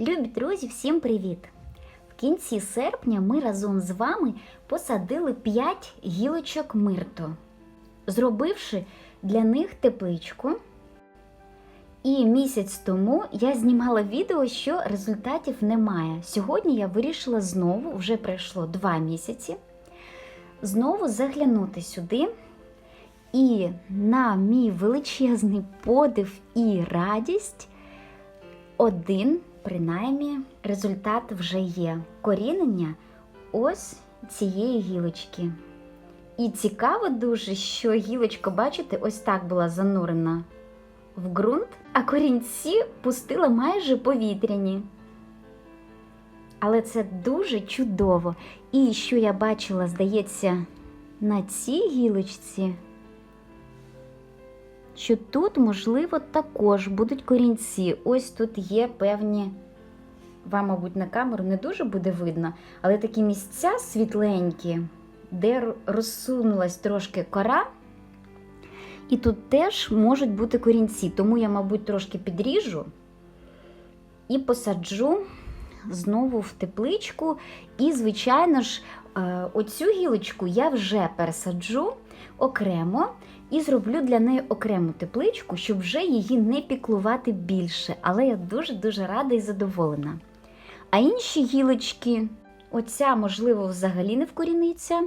Любі друзі, всім привіт! В кінці серпня ми разом з вами посадили 5 гілочок мирту, зробивши для них тепличку. І місяць тому я знімала відео, що результатів немає. Сьогодні я вирішила знову, вже пройшло 2 місяці, знову заглянути сюди. І на мій величезний подив і радість один, принаймні, результат вже є. Корінення ось цієї гілочки. І цікаво дуже, що гілочка, бачите, ось так була занурена в ґрунт, а корінці пустила майже повітряні. Але це дуже чудово. І що я бачила, здається, на цій гілочці, що тут, можливо, також будуть корінці. Ось тут є певні, вам, мабуть, на камеру не дуже буде видно, але такі місця світленькі, де розсунулась трошки кора. І тут теж можуть бути корінці, тому я, мабуть, трошки підріжу і посаджу знову в тепличку. І, звичайно ж, оцю гілочку я вже пересаджу окремо і зроблю для неї окрему тепличку, щоб вже її не піклувати більше. Але я дуже-дуже рада і задоволена. А інші гілочки, оця, можливо, взагалі не вкоріниться.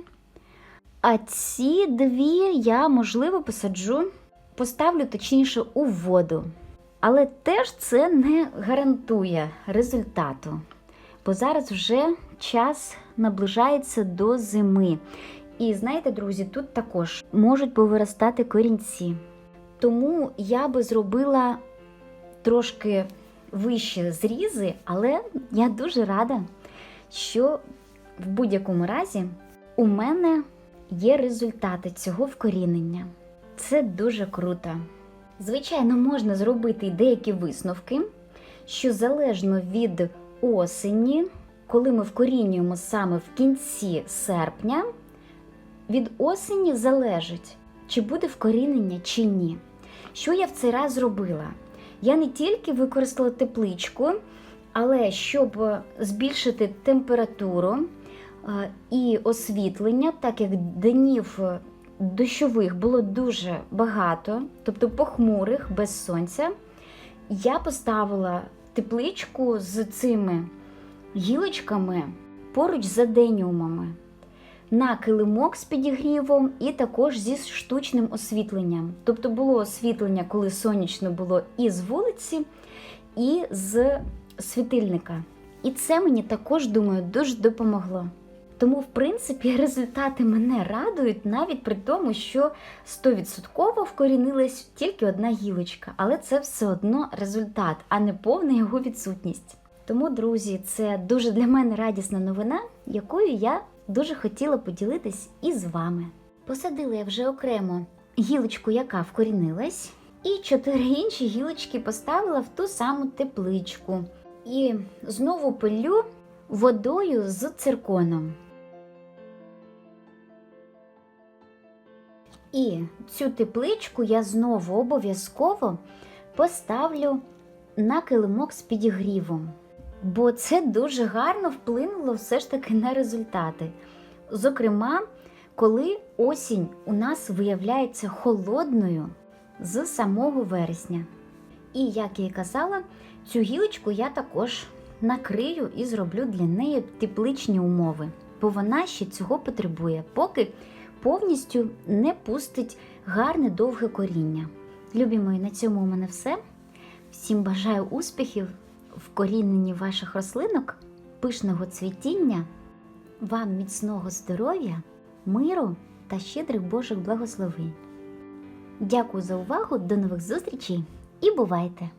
А ці дві я, можливо, посаджу, поставлю точніше у воду. Але теж це не гарантує результату. Бо зараз вже час наближається до зими. І знаєте, друзі, тут також можуть повиростати корінці. Тому я би зробила трошки вищі зрізи, але я дуже рада, що в будь-якому разі у мене є результати цього вкорінення. Це дуже круто. Звичайно, можна зробити деякі висновки, що залежно від осені, коли ми вкорінюємо саме в кінці серпня, від осені залежить, чи буде вкорінення, чи ні. Що я в цей раз зробила? Я не тільки використала тепличку, але щоб збільшити температуру і освітлення, так як днів дощових було дуже багато, тобто похмурих, без сонця, я поставила тепличку з цими гілочками поруч з аденіумами на килимок з підігрівом і також зі штучним освітленням. Тобто було освітлення, коли сонячно було і з вулиці, і з світильника. І це мені також, думаю, дуже допомогло. Тому, в принципі, результати мене радують навіть при тому, що 100% вкорінилась тільки одна гілочка, але це все одно результат, а не повна його відсутність. Тому, друзі, це дуже для мене радісна новина, якою я дуже хотіла поділитись із вами. Посадила я вже окремо гілочку, яка вкорінилась, і чотири інші гілочки поставила в ту саму тепличку. І знову пилю водою з цирконом. І цю тепличку я знову обов'язково поставлю на килимок з підігрівом. Бо це дуже гарно вплинуло все ж таки на результати. Зокрема, коли осінь у нас виявляється холодною з самого вересня. І, як я і казала, цю гілочку я також накрию і зроблю для неї тепличні умови, бо вона ще цього потребує, поки повністю не пустить гарне довге коріння. Любі мої, на цьому у мене все. Всім бажаю успіхів в коріненні ваших рослинок, пишного цвітіння, вам міцного здоров'я, миру та щедрих Божих благословень. Дякую за увагу, до нових зустрічей і бувайте!